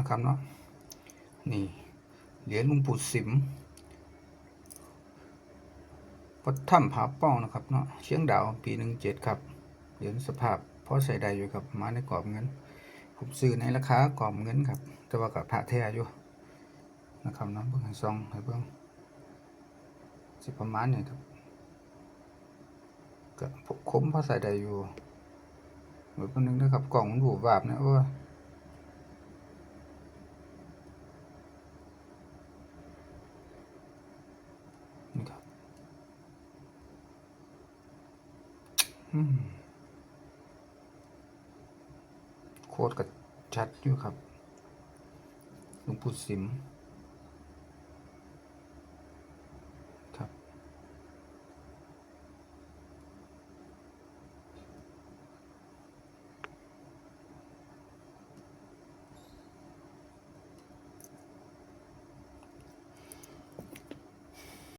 นะครับเนาะนี่เหรียญหลุงปู่สิมวัดถ้ำผาป้องนะครับเนาะเชียงดาวปีหนึ่งเจ็ดครับเหรียญสภาพพอใส่ได้อยู่ครับมาในกรอบเงิน ผมซื้อในราคากรอบเงินครับ แต่ว่ากับพระแท้อยู่นะครับเนาะเบิ่งซองให้เบิ่งสิประมาณนี้ครับก็คมพอใส่ได้อยู่เหมือนคนนึงนะครับกล่องมันบูบวาบนะโอ้ยนี่ครับอืม โคตรกับชัดอยู่ครับหลวงปู่สิม